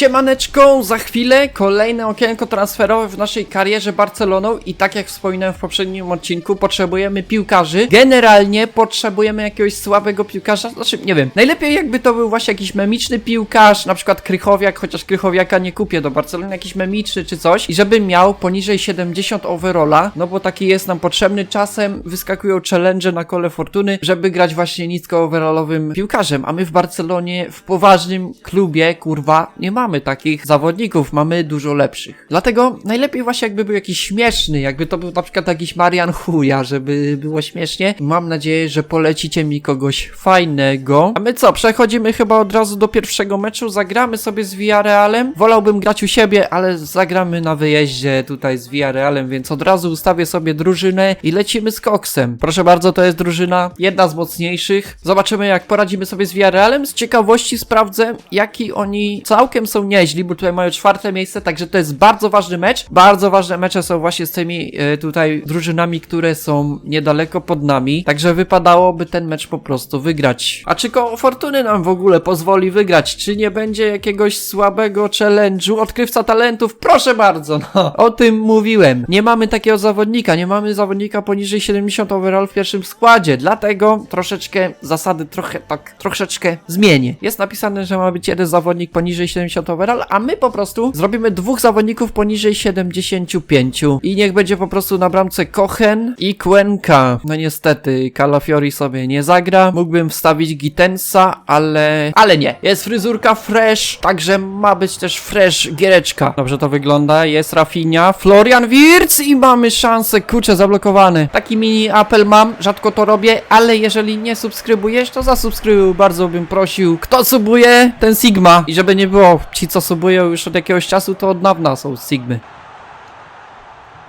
Siemaneczko, za chwilę kolejne okienko transferowe w naszej karierze Barceloną i tak jak wspominałem w poprzednim odcinku, potrzebujemy piłkarzy. Generalnie potrzebujemy jakiegoś słabego piłkarza, znaczy nie wiem, najlepiej jakby to był właśnie jakiś memiczny piłkarz, na przykład Krychowiak, chociaż Krychowiaka nie kupię do Barcelony, jakiś memiczny czy coś i żeby miał poniżej 70 overalla, no bo taki jest nam potrzebny, czasem wyskakują challenge na kole fortuny, żeby grać właśnie nisko overallowym piłkarzem, a my w Barcelonie w poważnym klubie, kurwa, nie mamy takich zawodników, mamy dużo lepszych. Dlatego najlepiej właśnie jakby był jakiś śmieszny, jakby to był na przykład jakiś Marian Chuja, żeby było śmiesznie. Mam nadzieję, że polecicie mi kogoś fajnego. A my co, przechodzimy chyba od razu do pierwszego meczu, zagramy sobie z Villarrealem. Wolałbym grać u siebie, ale zagramy na wyjeździe tutaj z Villarrealem, więc od razu ustawię sobie drużynę i lecimy z Coxem. Proszę bardzo, to jest drużyna jedna z mocniejszych. Zobaczymy jak poradzimy sobie z Villarrealem. Z ciekawości sprawdzę, jaki oni całkiem są nieźli, bo tutaj mają czwarte miejsce, także to jest bardzo ważny mecz. Bardzo ważne mecze są właśnie z tymi e, tutaj drużynami, które są niedaleko pod nami, także wypadałoby ten mecz po prostu wygrać. A czy koło fortuny nam w ogóle pozwoli wygrać? Czy nie będzie jakiegoś słabego challenge'u? Odkrywca talentów, proszę bardzo, no. O tym mówiłem. Nie mamy takiego zawodnika, nie mamy zawodnika poniżej 70 overall w pierwszym składzie, dlatego troszeczkę zasady trochę tak, troszeczkę zmienię. Jest napisane, że ma być jeden zawodnik poniżej 70 overall, a my po prostu zrobimy dwóch zawodników poniżej 75 i niech będzie po prostu na bramce Kochen i Cuenca. No niestety, Calafiori sobie nie zagra. Mógłbym wstawić Gitensa, ale... ale nie. Jest fryzurka fresh, także ma być też fresh giereczka. Dobrze to wygląda. Jest Rafinha, Florian Wirtz i mamy szansę. Kurczę, zablokowany. Taki mini apel mam, rzadko to robię, ale jeżeli nie subskrybujesz, to zasubskrybuj, bardzo bym prosił. Kto subuje, ten Sigma. I żeby nie było, ci co subują już od jakiegoś czasu, to od dawna są Sigmy.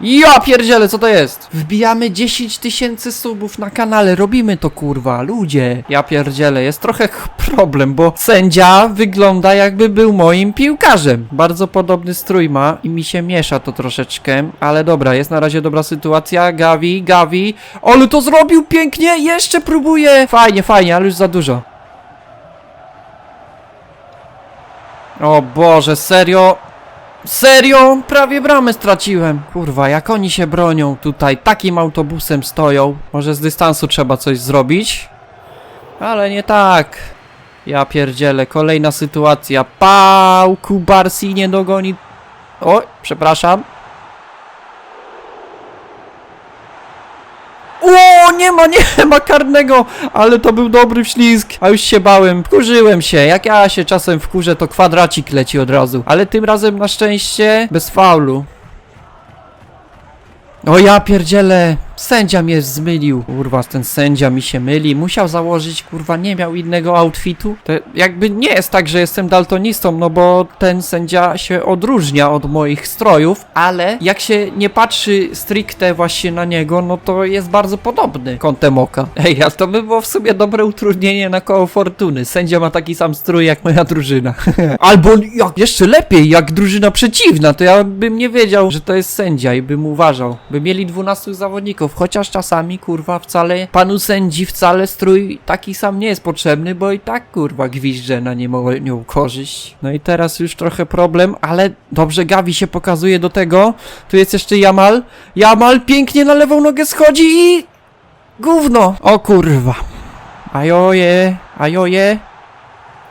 Ja pierdzielę, co to jest? Wbijamy 10 tysięcy subów na kanale, robimy to kurwa, ludzie. Ja pierdzielę, jest trochę ch- problem, bo sędzia wygląda jakby był moim piłkarzem. Bardzo podobny strój ma i mi się miesza to troszeczkę, ale dobra, jest na razie dobra sytuacja. Gavi, Gavi, ale to zrobił pięknie, jeszcze próbuje. Fajnie, fajnie, ale już za dużo. O Boże, serio? Serio? Prawie bramę straciłem. Kurwa, jak oni się bronią tutaj, takim autobusem stoją. Może z dystansu trzeba coś zrobić? Ale nie tak. Ja pierdzielę, kolejna sytuacja. Pał, Kubarsi nie dogoni. Oj, przepraszam. O, nie ma, nie ma karnego, ale to był dobry wślizg, a już się bałem, wkurzyłem się, jak ja się czasem wkurzę, to kwadracik leci od razu, ale tym razem na szczęście bez faulu. O ja pierdzielę, sędzia mnie zmylił. Kurwa, ten sędzia mi się myli. Musiał założyć, kurwa, nie miał innego outfitu. To jakby nie jest tak, że jestem daltonistą, no bo ten sędzia się odróżnia od moich strojów, ale jak się nie patrzy stricte właśnie na niego, no to jest bardzo podobny kątem oka. Ej, a to by było w sumie dobre utrudnienie na koło fortuny. Sędzia ma taki sam strój jak moja drużyna. Albo jak jeszcze lepiej, jak drużyna przeciwna, to ja bym nie wiedział, że to jest sędzia i bym uważał. By mieli 12 zawodników, chociaż czasami, kurwa, wcale panu sędzi wcale strój taki sam nie jest potrzebny, bo i tak, kurwa, gwizdże na nią korzyść. No i teraz już trochę problem, ale dobrze Gavi się pokazuje do tego. Tu jest jeszcze Jamal. Jamal pięknie na lewą nogę schodzi i... Gówno! O kurwa. Ajoje, ajoje.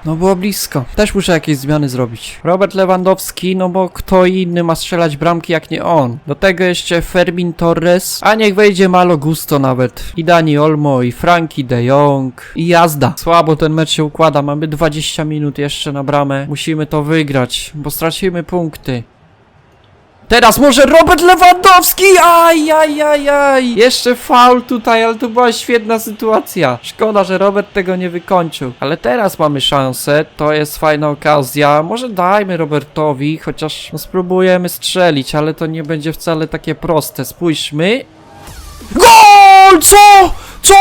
No było blisko. Też muszę jakieś zmiany zrobić. Robert Lewandowski, no bo kto inny ma strzelać bramki jak nie on. Do tego jeszcze Fermin Torres, a niech wejdzie Malo Gusto nawet. I Dani Olmo, i Frankie de Jong, i jazda. Słabo ten mecz się układa, mamy 20 minut jeszcze na bramę. Musimy to wygrać, bo stracimy punkty. Teraz może Robert Lewandowski! Aj, aj, aj, aj! Jeszcze faul tutaj, ale to była świetna sytuacja. Szkoda, że Robert tego nie wykończył. Ale teraz mamy szansę, to jest fajna okazja. Może dajmy Robertowi, chociaż no, spróbujemy strzelić, ale to nie będzie wcale takie proste. Spójrzmy. GOL! Co? Co?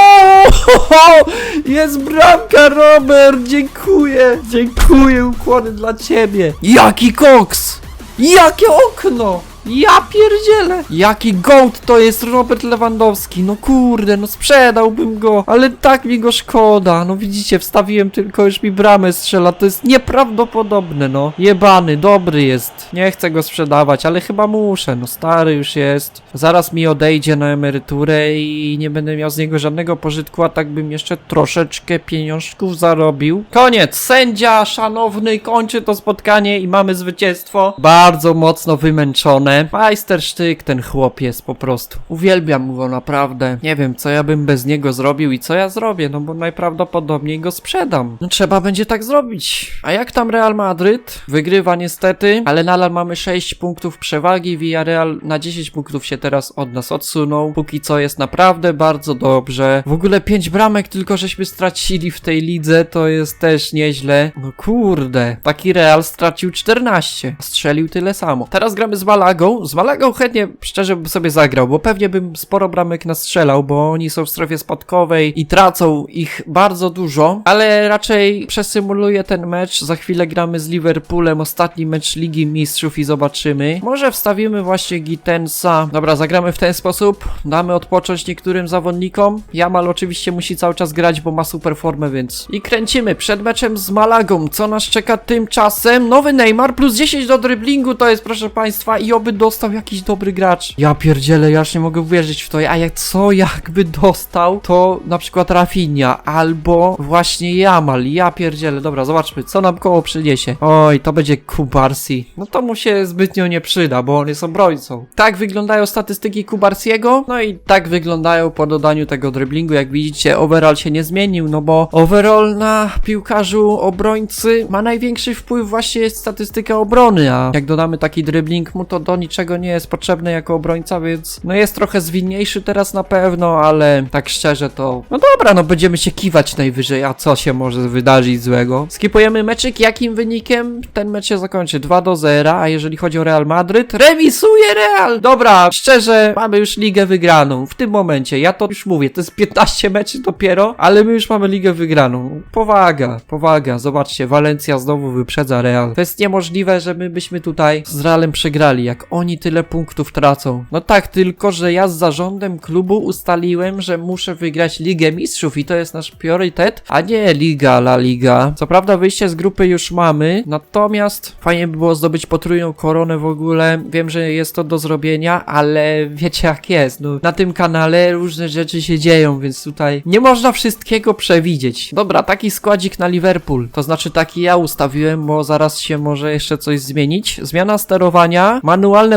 Jest bramka, Robert! Dziękuję! Dziękuję, ukłony dla ciebie! Jaki koks! Jakie okno! Ja pierdzielę! Jaki gołd to jest Robert Lewandowski, no kurde, no sprzedałbym go, ale tak mi go szkoda, no widzicie, wstawiłem tylko, już mi bramę strzela, to jest nieprawdopodobne, no. Jebany, dobry jest, nie chcę go sprzedawać, ale chyba muszę, no stary już jest, zaraz mi odejdzie na emeryturę i nie będę miał z niego żadnego pożytku, a tak bym jeszcze troszeczkę pieniążków zarobił. Koniec, sędzia szanowny kończy to spotkanie i mamy zwycięstwo. Bardzo mocno wymęczone. Majstersztyk ten chłop jest po prostu. Uwielbiam go naprawdę. Nie wiem, co ja bym bez niego zrobił i co ja zrobię, no bo najprawdopodobniej go sprzedam. No trzeba będzie tak zrobić. A jak tam Real Madryt? Wygrywa niestety, ale nadal mamy 6 punktów przewagi. Villarreal na 10 punktów się teraz od nas odsunął. Póki co jest naprawdę bardzo dobrze. W ogóle 5 bramek tylko żeśmy stracili w tej lidze, to jest też nieźle. No kurde, taki Real stracił 14. Strzelił tyle samo. Teraz gramy z Malagą. Z Malagą chętnie, szczerze bym sobie zagrał, bo pewnie bym sporo bramek nastrzelał, bo oni są w strefie spadkowej i tracą ich bardzo dużo, ale raczej przesymuluję ten mecz. Za chwilę gramy z Liverpoolem, ostatni mecz Ligi Mistrzów i zobaczymy. Może wstawimy właśnie Gitensa. Dobra, zagramy w ten sposób. Damy odpocząć niektórym zawodnikom. Jamal oczywiście musi cały czas grać, bo ma super formę, więc... I kręcimy przed meczem z Malagą. Co nas czeka tymczasem? Nowy Neymar plus 10 do driblingu to jest, proszę państwa, i oby dostał jakiś dobry gracz. Ja pierdzielę, ja już nie mogę uwierzyć w to. A jak co jakby dostał, to na przykład Rafinha albo właśnie Jamal. Ja pierdzielę. Dobra, zobaczmy, co nam koło przyniesie. Oj, to będzie Kubarsi. No to mu się zbytnio nie przyda, bo on jest obrońcą. Tak wyglądają statystyki Kubarsiego, no i tak wyglądają po dodaniu tego driblingu. Jak widzicie, overall się nie zmienił, no bo overall na piłkarzu obrońcy ma największy wpływ właśnie statystyka obrony, a jak dodamy taki dribbling mu, to do niczego nie jest potrzebny jako obrońca, więc no jest trochę zwinniejszy teraz na pewno, ale tak szczerze to no dobra, no będziemy się kiwać najwyżej, a co się może wydarzyć złego? Skipujemy meczyk, jakim wynikiem ten mecz się zakończy? 2 do 0, a jeżeli chodzi o Real Madryt, remisuje Real! Dobra, szczerze, mamy już ligę wygraną w tym momencie, ja to już mówię, to jest 15 meczy dopiero, ale my już mamy ligę wygraną. Powaga, powaga, zobaczcie, Walencja znowu wyprzedza Real. To jest niemożliwe, że my byśmy tutaj z Realem przegrali, jak oni tyle punktów tracą. No tak, tylko, że ja z zarządem klubu ustaliłem, że muszę wygrać Ligę Mistrzów i to jest nasz priorytet, a nie Liga La Liga. Co prawda wyjście z grupy już mamy, natomiast fajnie by było zdobyć potrójną koronę w ogóle. Wiem, że jest to do zrobienia, ale wiecie jak jest. No, na tym kanale różne rzeczy się dzieją, więc tutaj nie można wszystkiego przewidzieć. Dobra, taki składzik na Liverpool. To znaczy taki ja ustawiłem, bo zaraz się może jeszcze coś zmienić. Zmiana sterowania,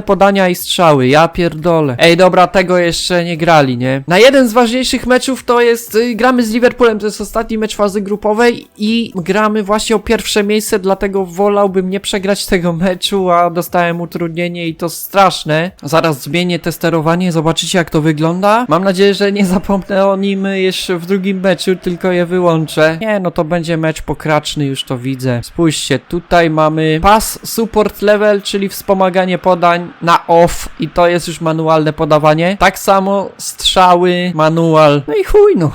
podania i strzały. Ja pierdolę. Ej, dobra, tego jeszcze nie grali, nie? Na jeden z ważniejszych meczów to jest y, gramy z Liverpoolem, to jest ostatni mecz fazy grupowej i gramy właśnie o pierwsze miejsce, dlatego wolałbym nie przegrać tego meczu, a dostałem utrudnienie i to straszne. Zaraz zmienię te sterowanie, zobaczycie jak to wygląda. Mam nadzieję, że nie zapomnę o nim jeszcze w drugim meczu, tylko je wyłączę. Nie, no to będzie mecz pokraczny, już to widzę. Spójrzcie, tutaj mamy pass support level, czyli wspomaganie podań na off i to jest już manualne podawanie. Tak samo strzały, manual. No i chuj no.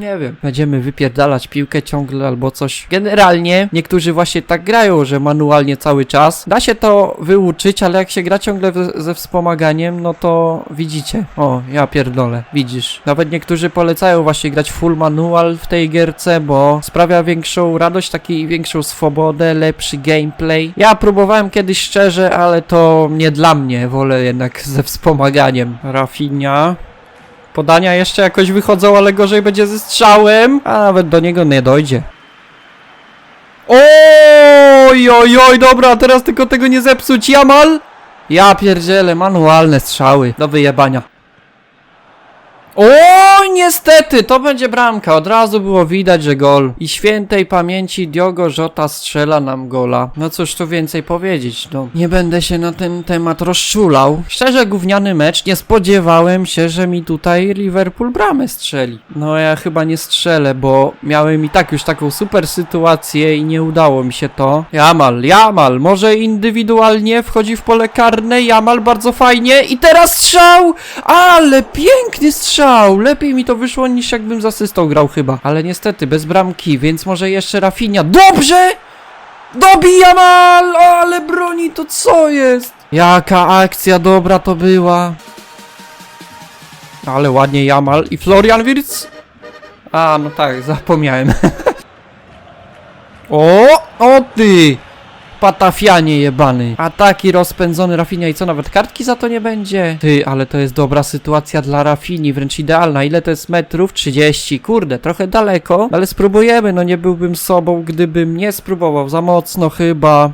Nie wiem. Będziemy wypierdalać piłkę ciągle albo coś. Generalnie niektórzy właśnie tak grają, że manualnie cały czas. Da się to wyuczyć, ale jak się gra ciągle ze wspomaganiem, no to widzicie. O, ja pierdolę. Widzisz. Nawet niektórzy polecają właśnie grać full manual w tej gierce, bo sprawia większą radość, takiej większą swobodę, lepszy gameplay. Ja próbowałem kiedyś szczerze, ale to nie dla mnie. Wolę jednak ze wspomaganiem. Rafinha. Podania jeszcze jakoś wychodzą, ale gorzej będzie ze strzałem, a nawet do niego nie dojdzie. Oj, oj, oj, dobra, teraz tylko tego nie zepsuć. Jamal? Ja pierdzielę, manualne strzały do wyjebania. O, niestety, to będzie bramka. Od razu było widać, że gol. I świętej pamięci Diogo Jota strzela nam gola. No cóż tu więcej powiedzieć, no. Nie będę się na ten temat rozczulał. Szczerze, gówniany mecz. Nie spodziewałem się, że mi tutaj Liverpool bramę strzeli. No ja chyba nie strzelę, bo miałem i tak już taką super sytuację i nie udało mi się to. Jamal, Jamal, może indywidualnie wchodzi w pole karne. Jamal bardzo fajnie. I teraz strzał! Ale piękny strzał! Lepiej mi to wyszło niż jakbym z asystą grał chyba. Ale niestety bez bramki, więc może jeszcze Rafinha. Dobrze! Dobija mal! Ale broni to co jest? Jaka akcja dobra to była. Ale ładnie Jamal i Florian Wirtz. A, no tak, zapomniałem. o, o ty! Patafianie jebany. Ataki rozpędzony Rafinia i co, nawet kartki za to nie będzie? Ty, ale to jest dobra sytuacja dla Rafini, wręcz idealna. Ile to jest metrów? 30. Kurde, trochę daleko, ale spróbujemy. No nie byłbym sobą, gdybym nie spróbował. Za mocno chyba.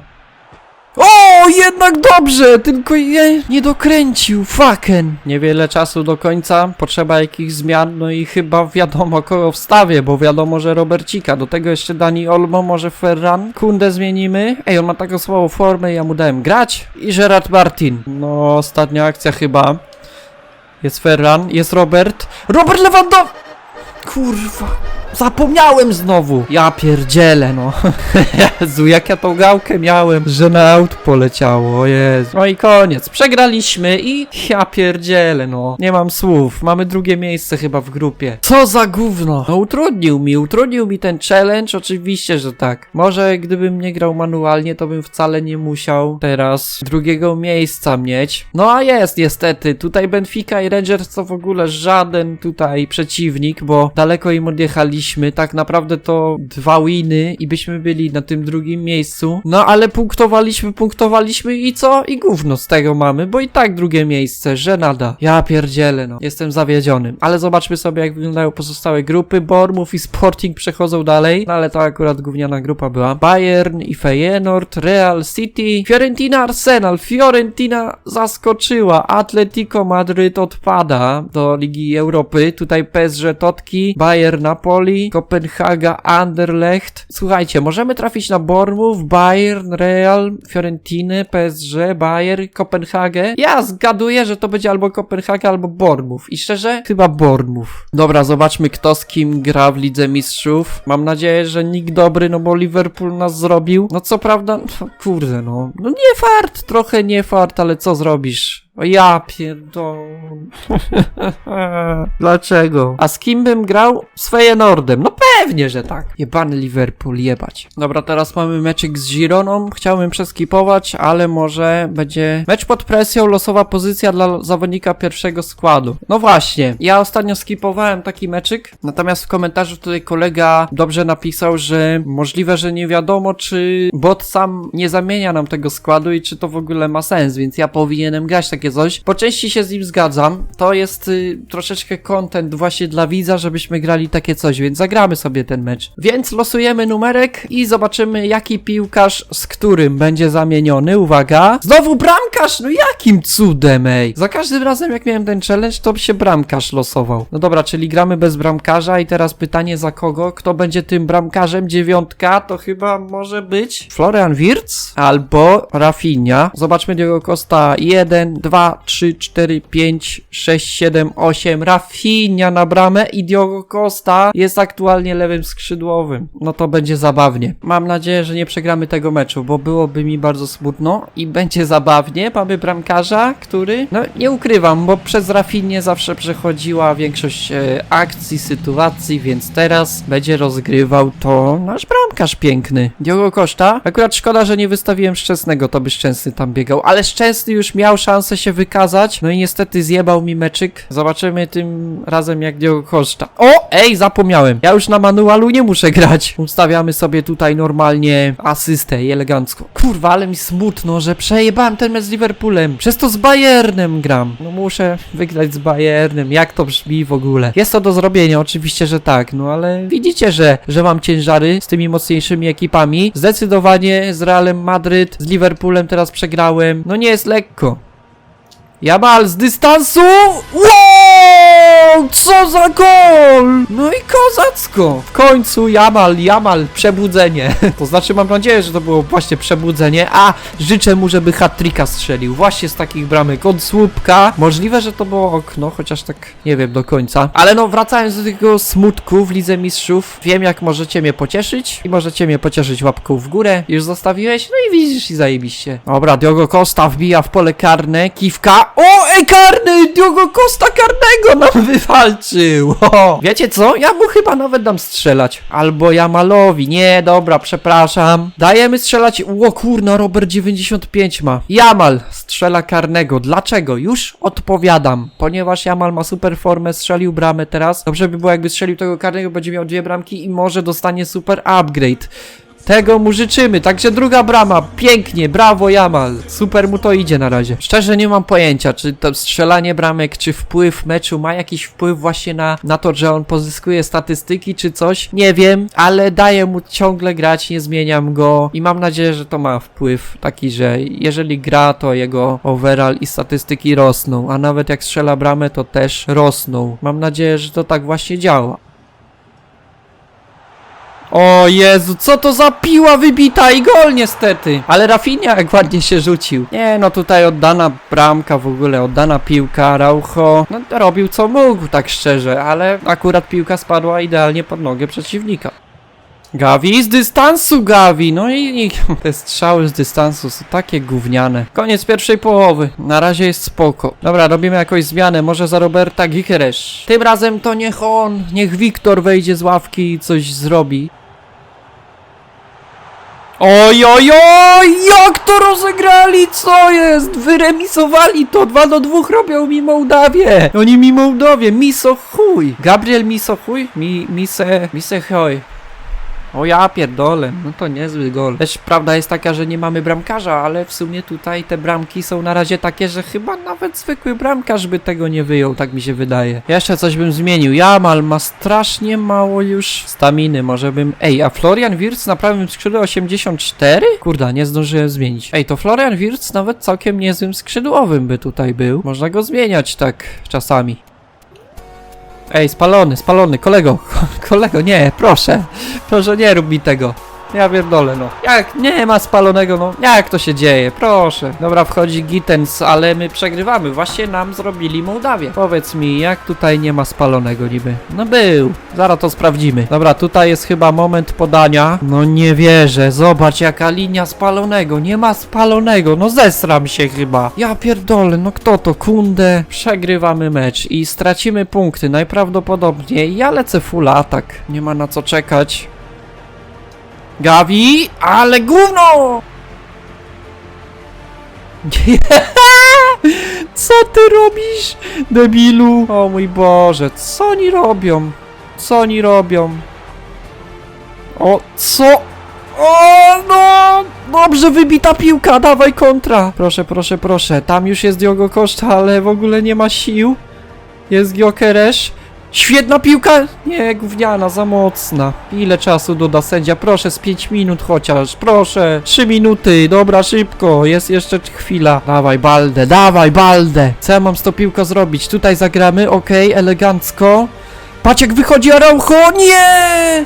O, jednak dobrze, tylko je nie dokręcił, fucken. Niewiele czasu do końca, potrzeba jakichś zmian, no i chyba wiadomo kogo wstawię, bo wiadomo, że Robercika, do tego jeszcze Dani Olmo, może Ferran, Kundę zmienimy. Ej, on ma taką słabą formę, ja mu dałem grać. I Gerard Martin. No, ostatnia akcja chyba. Jest Ferran, jest Robert. Robert Lewandowski! Kurwa. Zapomniałem znowu! Ja pierdzielę, no. Jezu, jak ja tą gałkę miałem, że na aut poleciało, o Jezu. No i koniec. Przegraliśmy i ja pierdzielę, no. Nie mam słów. Mamy drugie miejsce chyba w grupie. Co za gówno. No utrudnił mi, utrudnił mi ten challenge, oczywiście, że tak. Może gdybym nie grał manualnie, to bym wcale nie musiał teraz drugiego miejsca mieć. No a jest, niestety. Tutaj Benfica i Rangers to w ogóle żaden tutaj przeciwnik, bo daleko im odjechaliśmy. Tak naprawdę to dwa winy i byśmy byli na tym drugim miejscu. No ale punktowaliśmy, punktowaliśmy i co? I gówno z tego mamy, bo i tak drugie miejsce, że nada. Ja pierdzielę, no. Jestem zawiedziony. Ale zobaczmy sobie, jak wyglądają pozostałe grupy. Bormów i Sporting przechodzą dalej, no ale to akurat gówniana grupa była. Bayern i Feyenoord, Real City, Fiorentina, Arsenal. Fiorentina zaskoczyła. Atletico Madryt odpada do Ligi Europy. Tutaj PSG Totki, Bayern Napoli, Kopenhaga, Anderlecht. Słuchajcie, możemy trafić na Bormów, Bayern, Real, Fiorentinę, PSG, Bayern, Kopenhagę. Ja zgaduję, że to będzie albo Kopenhaga, albo Bormów. I szczerze, chyba Bormów. Dobra, zobaczmy kto z kim gra w Lidze Mistrzów. Mam nadzieję, że nikt dobry, no bo Liverpool nas zrobił. No co prawda, kurde no. No nie fart, trochę nie fart, ale co zrobisz? O ja pierdolę. Dlaczego? A z kim bym grał? Z Feyenoordem. No pewnie, że tak. Jebany Liverpool, jebać. Dobra, teraz mamy meczyk z Gironą. Chciałbym przeskipować, ale może będzie mecz pod presją, losowa pozycja dla zawodnika pierwszego składu. No właśnie, ja ostatnio skipowałem taki meczyk, natomiast w komentarzu tutaj kolega dobrze napisał, że możliwe, że nie wiadomo, czy bot sam nie zamienia nam tego składu i czy to w ogóle ma sens, więc ja powinienem grać takie coś. Po części się z nim zgadzam. To jest y, troszeczkę content właśnie dla widza, żebyśmy grali takie coś, więc zagramy sobie ten mecz. Więc losujemy numerek i zobaczymy, jaki piłkarz z którym będzie zamieniony. Uwaga. Znowu bramkarz! No jakim cudem, ej! Za każdym razem, jak miałem ten challenge, to się bramkarz losował. No dobra, czyli gramy bez bramkarza i teraz pytanie za kogo? Kto będzie tym bramkarzem? Dziewiątka to chyba może być Florian Wirtz albo Rafinha. Zobaczmy Diego Costa. 1, 2, 3, 4, 5, 6, 7, 8. Rafinha na bramę i Diogo Costa jest aktualnie lewym skrzydłowym. No to będzie zabawnie. Mam nadzieję, że nie przegramy tego meczu, bo byłoby mi bardzo smutno i będzie zabawnie. Mamy bramkarza, który, no nie ukrywam, bo przez Rafinie zawsze przechodziła większość e, akcji, sytuacji, więc teraz będzie rozgrywał to nasz bramkarz piękny. Diogo Costa. Akurat szkoda, że nie wystawiłem Szczęsnego, to by Szczęsny tam biegał, ale Szczęsny już miał szansę się wykazać, no i niestety zjebał mi meczyk. Zobaczymy tym razem jak Diogo Costa. O, ej, zapomniałem. Ja już na manualu nie muszę grać. Ustawiamy sobie tutaj normalnie asystę i elegancko. Kurwa, ale mi smutno, że przejebałem ten mecz z Liverpoolem. Przez to z Bayernem gram. No muszę wygrać z Bayernem. Jak to brzmi w ogóle? Jest to do zrobienia, oczywiście, że tak, no ale widzicie, że, że mam ciężary z tymi mocniejszymi ekipami. Zdecydowanie z Realem Madryt, z Liverpoolem teraz przegrałem. No nie jest lekko. Jamal z dystansu! Wow! Co za gol! No i kozacko! W końcu Jamal, Jamal, przebudzenie. To znaczy mam nadzieję, że to było właśnie przebudzenie, a życzę mu, żeby hat-tricka strzelił. Właśnie z takich bramek od słupka. Możliwe, że to było okno, chociaż tak nie wiem do końca. Ale no wracając do tego smutku w Lidze Mistrzów, wiem jak możecie mnie pocieszyć i możecie mnie pocieszyć łapką w górę. Już zostawiłeś? No i widzisz i zajebiście. Dobra, Diogo Costa wbija w pole karne, kiwka. O, ej, karny! Diogo Costa karnego nam wywalczył! O! Wiecie co? Ja mu chyba nawet dam strzelać. Albo Jamalowi. Nie, dobra, przepraszam. Dajemy strzelać. Ło kurna, Robert 95 ma. Jamal strzela karnego. Dlaczego? Już odpowiadam. Ponieważ Jamal ma super formę, strzelił bramę teraz. Dobrze by było, jakby strzelił tego karnego, będzie miał dwie bramki i może dostanie super upgrade. Tego mu życzymy, także druga brama, pięknie, brawo Jamal, super mu to idzie na razie. Szczerze nie mam pojęcia, czy to strzelanie bramek, czy wpływ meczu ma jakiś wpływ właśnie na, na to, że on pozyskuje statystyki, czy coś, nie wiem, ale daję mu ciągle grać, nie zmieniam go. I mam nadzieję, że to ma wpływ taki, że jeżeli gra, to jego overall i statystyki rosną, a nawet jak strzela bramę, to też rosną. Mam nadzieję, że to tak właśnie działa. O Jezu, co to za piła wybita i gol niestety. Ale Rafinha jak ładnie się rzucił. Nie no, tutaj oddana bramka w ogóle, oddana piłka, Raucho, no robił co mógł tak szczerze, ale akurat piłka spadła idealnie pod nogę przeciwnika. Gavi z dystansu, Gavi! No i, i te strzały z dystansu są takie gówniane. Koniec pierwszej połowy. Na razie jest spoko. Dobra, robimy jakąś zmianę. Może za Roberta Gikeresz. Tym razem to niech on, niech Wiktor wejdzie z ławki i coś zrobi. Oj, oj, oj! Jak to rozegrali? Co jest? Wyremisowali to! 2 do 2 robią mi Mołdawię! Oni mi Mołdawię! Miso chuj! Gabriel Miso chuj? Mi, mise, mise chuj. O ja pierdolę, no to niezły gol. Też prawda jest taka, że nie mamy bramkarza, ale w sumie tutaj te bramki są na razie takie, że chyba nawet zwykły bramkarz by tego nie wyjął, tak mi się wydaje. Jeszcze coś bym zmienił. Jamal ma strasznie mało już staminy, może bym... Ej, a Florian Wirtz na prawym skrzydle 84? Kurda, nie zdążyłem zmienić. Ej, to Florian Wirtz nawet całkiem niezłym skrzydłowym by tutaj był. Można go zmieniać tak czasami. Ej, spalony, spalony, kolego, kolego, nie, proszę, proszę nie rób mi tego. Ja pierdolę, no. Jak nie ma spalonego, no. Jak to się dzieje? Proszę. Dobra, wchodzi Gittens, ale my przegrywamy. Właśnie nam zrobili Mołdawię. Powiedz mi, jak tutaj nie ma spalonego niby? No był. Zaraz to sprawdzimy. Dobra, tutaj jest chyba moment podania. No nie wierzę. Zobacz, jaka linia spalonego. Nie ma spalonego. No zesram się chyba. Ja pierdolę, no kto to? Kunde. Przegrywamy mecz i stracimy punkty. Najprawdopodobniej. Ja lecę full atak. Nie ma na co czekać. Gavi, ale gówno! Co ty robisz, debilu? O mój Boże, co oni robią? Co oni robią? O, co? O, no! Dobrze wybita piłka, dawaj kontra! Proszę, proszę, proszę, tam już jest Diogo Koszta, ale w ogóle nie ma sił. Jest Giokeresz. Świetna piłka! Nie, gówniana, za mocna. Ile czasu doda sędzia? Proszę, z 5 minut chociaż, proszę. 3 minuty, dobra, szybko, jest jeszcze chwila. Dawaj, Baldę, dawaj, Baldę. Co ja mam z tą piłką zrobić? Tutaj zagramy, okej, elegancko. Patrz jak wychodzi Araujo, nie!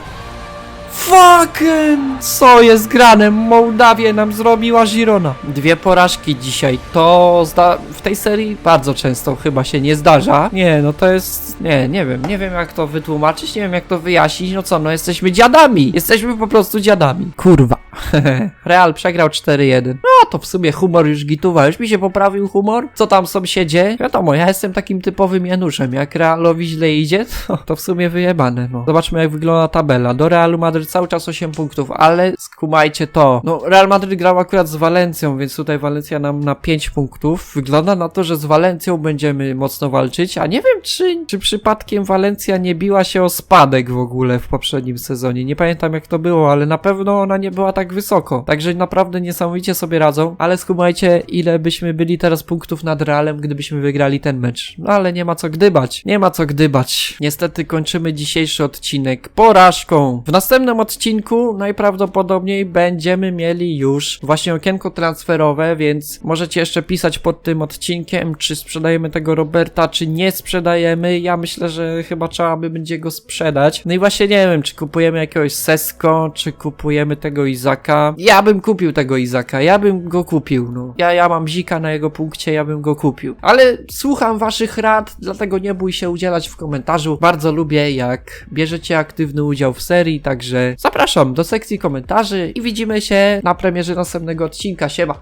Fucking! Co jest grane? Mołdawię nam zrobiła Girona. Dwie porażki dzisiaj. To zda- w tej serii bardzo często chyba się nie zdarza. Nie, no to jest... Nie, nie wiem. Nie wiem jak to wytłumaczyć, nie wiem jak to wyjaśnić. No co, no jesteśmy dziadami. Jesteśmy po prostu dziadami. Kurwa. Real przegrał 4-1. No to w sumie humor już gituwa. Już mi się poprawił humor. Co tam sąsiedzie? Wiadomo, ja jestem takim typowym Januszem. Jak Realowi źle idzie, to, to w sumie wyjebane. No. Zobaczmy jak wygląda tabela. Do Realu Madryt cały czas 8 punktów, ale skumajcie to. No, Real Madryt grał akurat z Walencją, więc tutaj Walencja nam na 5 punktów. Wygląda na to, że z Walencją będziemy mocno walczyć, a nie wiem, czy, czy przypadkiem Walencja nie biła się o spadek w ogóle w poprzednim sezonie. Nie pamiętam jak to było, ale na pewno ona nie była tak wysoko. Także naprawdę niesamowicie sobie radzą, ale skumajcie, ile byśmy byli teraz punktów nad Realem, gdybyśmy wygrali ten mecz. No ale nie ma co gdybać. Nie ma co gdybać. Niestety kończymy dzisiejszy odcinek porażką. W następnym odcinku najprawdopodobniej będziemy mieli już właśnie okienko transferowe, więc możecie jeszcze pisać pod tym odcinkiem, czy sprzedajemy tego Roberta, czy nie sprzedajemy. Ja myślę, że chyba trzeba by będzie go sprzedać. No i właśnie nie wiem, czy kupujemy jakiegoś Sesko, czy kupujemy tego Izaka. Ja bym kupił tego Izaka, ja bym go kupił, no. Ja, ja mam Zika na jego punkcie, ja bym go kupił. Ale słucham waszych rad, dlatego nie bój się udzielać w komentarzu. Bardzo lubię, jak bierzecie aktywny udział w serii, także zapraszam do sekcji komentarzy i widzimy się na premierze następnego odcinka. Siema!